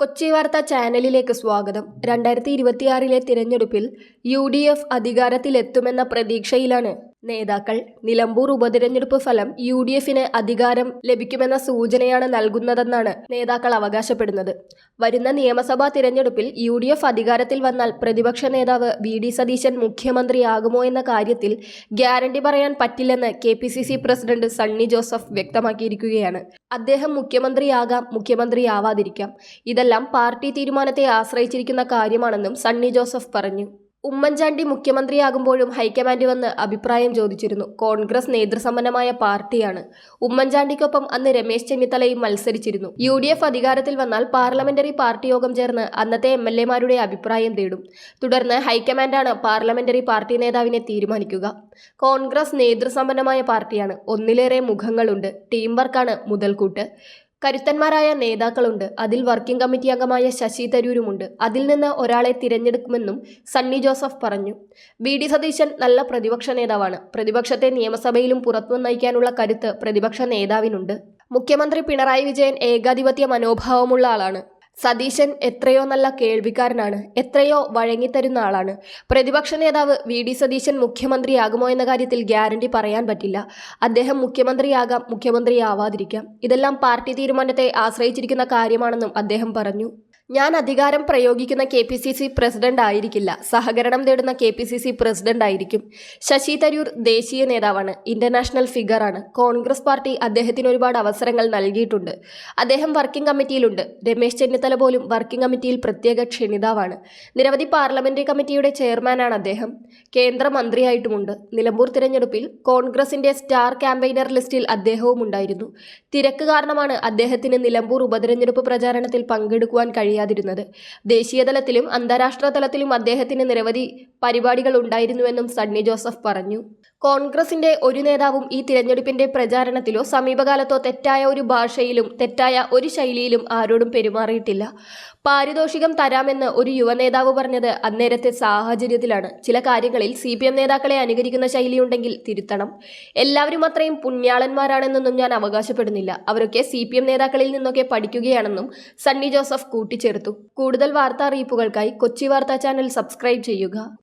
കൊച്ചി വാർത്താ ചാനലിലേക്ക് സ്വാഗതം. രണ്ടായിരത്തി ഇരുപത്തിയാറിലെ തിരഞ്ഞെടുപ്പിൽ യു ഡി എഫ് അധികാരത്തിലെത്തുമെന്ന പ്രതീക്ഷയിലാണ് നേതാക്കൾ നിലമ്പൂർ ഉപതിരഞ്ഞെടുപ്പ് ഫലം യു ഡി എഫിന് അധികാരം ലഭിക്കുമെന്ന സൂചനയാണ് നൽകുന്നതെന്നാണ് നേതാക്കൾ അവകാശപ്പെടുന്നത്. വരുന്ന നിയമസഭാ തിരഞ്ഞെടുപ്പിൽ യു ഡി എഫ് അധികാരത്തിൽ വന്നാൽ പ്രതിപക്ഷ നേതാവ് വി ഡി സതീശൻ മുഖ്യമന്ത്രിയാകുമോ എന്ന കാര്യത്തിൽ ഗ്യാരണ്ടി പറയാൻ പറ്റില്ലെന്ന് K P C C president Sunny Joseph വ്യക്തമാക്കിയിരിക്കുകയാണ്. അദ്ദേഹം മുഖ്യമന്ത്രിയാകാം മുഖ്യമന്ത്രിയാവാതിരിക്കാം. ഇതെല്ലാം പാർട്ടി തീരുമാനത്തെ ആശ്രയിച്ചിരിക്കുന്ന കാര്യമാണെന്നും സണ്ണി ജോസഫ് പറഞ്ഞു. ഉമ്മൻചാണ്ടി മുഖ്യമന്ത്രിയാകുമ്പോഴും ഹൈക്കമാൻഡ് വന്ന് അഭിപ്രായം ചോദിച്ചിരുന്നു. കോൺഗ്രസ് നേതൃസമ്പന്നമായ പാർട്ടിയാണ്. ഉമ്മൻചാണ്ടിക്കൊപ്പം അന്ന് രമേശ് ചെന്നിത്തലയും മത്സരിച്ചിരുന്നു. യു ഡി എഫ് അധികാരത്തിൽ വന്നാൽ പാർലമെന്ററി പാർട്ടി യോഗം ചേർന്ന് അന്നത്തെ എം എൽ എമാരുടെ അഭിപ്രായം തേടും. തുടർന്ന് ഹൈക്കമാൻഡാണ് പാർലമെന്ററി പാർട്ടി നേതാവിനെ തീരുമാനിക്കുക. കോൺഗ്രസ് നേതൃസമ്പന്നമായ പാർട്ടിയാണ്. ഒന്നിലേറെ മുഖങ്ങളുണ്ട്. ടീം വർക്കാണ് മുതൽക്കൂട്ട്. കരുത്തന്മാരായ നേതാക്കളുണ്ട്. അതിൽ വർക്കിംഗ് കമ്മിറ്റി അംഗമായ ശശി തരൂരുമുണ്ട്. അതിൽ നിന്ന് ഒരാളെ തിരഞ്ഞെടുക്കുമെന്നും സണ്ണി ജോസഫ് പറഞ്ഞു. വി. ഡി. സതീശൻ നല്ല പ്രതിപക്ഷ നേതാവാണ്. പ്രതിപക്ഷത്തെ നിയമസഭയിലും പുറത്തു നയിക്കാനുള്ള കരുത്ത് പ്രതിപക്ഷ നേതാവിനുണ്ട്. മുഖ്യമന്ത്രി പിണറായി വിജയൻ ഏകാധിപത്യ മനോഭാവമുള്ള ആളാണ്. സതീശൻ എത്രയോ നല്ല കേൾവിക്കാരനാണ് എത്രയോ വഴങ്ങിത്തരുന്ന ആളാണ്. പ്രതിപക്ഷ നേതാവ് വി. ഡി. സതീശൻ മുഖ്യമന്ത്രിയാകുമോ എന്ന കാര്യത്തിൽ ഗ്യാരണ്ടി പറയാൻ പറ്റില്ല. അദ്ദേഹം മുഖ്യമന്ത്രിയാകാം മുഖ്യമന്ത്രിയാവാതിരിക്കാം. ഇതെല്ലാം പാർട്ടി തീരുമാനത്തെ ആശ്രയിച്ചിരിക്കുന്ന കാര്യമാണെന്നും അദ്ദേഹം പറഞ്ഞു. ഞാൻ അധികാരം പ്രയോഗിക്കുന്ന K P C C president ആയിരിക്കില്ല. സഹകരണം തേടുന്ന K P C C president ആയിരിക്കും. ശശി തരൂർ ദേശീയ നേതാവാണ്. ഇന്റർനാഷണൽ ഫിഗറാണ് കോൺഗ്രസ് പാർട്ടി അദ്ദേഹത്തിന് ഒരുപാട് അവസരങ്ങൾ നൽകിയിട്ടുണ്ട്. അദ്ദേഹം വർക്കിംഗ് കമ്മിറ്റിയിലുണ്ട് രമേശ് ചെന്നിത്തല പോലും വർക്കിംഗ് കമ്മിറ്റിയിൽ പ്രത്യേക ക്ഷണിതാവാണ്. നിരവധി പാർലമെന്ററി കമ്മിറ്റിയുടെ ചെയർമാനാണ് അദ്ദേഹം. കേന്ദ്രമന്ത്രിയായിട്ടുമുണ്ട് നിലമ്പൂർ തിരഞ്ഞെടുപ്പിൽ കോൺഗ്രസിന്റെ സ്റ്റാർ ക്യാമ്പയിനർ ലിസ്റ്റിൽ അദ്ദേഹവും ഉണ്ടായിരുന്നു തിരക്ക് കാരണമാണ് അദ്ദേഹത്തിന് നിലമ്പൂർ ഉപതെരഞ്ഞെടുപ്പ് പ്രചാരണത്തിൽ പങ്കെടുക്കുവാൻ കഴിയാതിരുന്നത് ദേശീയതലത്തിലും അന്താരാഷ്ട്ര തലത്തിലും അദ്ദേഹത്തിന് നിരവധി പരിപാടികൾ ഉണ്ടായിരുന്നുവെന്നും സണ്ണി ജോസഫ് പറഞ്ഞു. കോൺഗ്രസിന്റെ ഒരു നേതാവും ഈ തിരഞ്ഞെടുപ്പിന്റെ പ്രചാരണത്തിലോ സമീപകാലത്തോ തെറ്റായ ഒരു ഭാഷയിലും തെറ്റായ ഒരു ശൈലിയിലും ആരോടും പെരുമാറിയിട്ടില്ല. പാരിതോഷികം തരാമെന്ന് ഒരു യുവനേതാവ് പറഞ്ഞത് അന്നേരത്തെ സാഹചര്യത്തിലാണ്. ചില കാര്യങ്ങളിൽ സി പി എം നേതാക്കളെ അനുകരിക്കുന്ന ശൈലിയുണ്ടെങ്കിൽ തിരുത്തണം. എല്ലാവരും അത്രയും പുണ്യാളന്മാരാണെന്നൊന്നും ഞാൻ അവകാശപ്പെടുന്നില്ല. അവരൊക്കെ സി പി എം നേതാക്കളിൽ നിന്നൊക്കെ പഠിക്കുകയാണെന്നും സണ്ണി ജോസഫ് കൂട്ടിച്ചേർത്തു. കൂടുതൽ വാർത്താ അറിയിപ്പുകൾക്കായി കൊച്ചി വാർത്താ ചാനൽ സബ്സ്ക്രൈബ് ചെയ്യുക.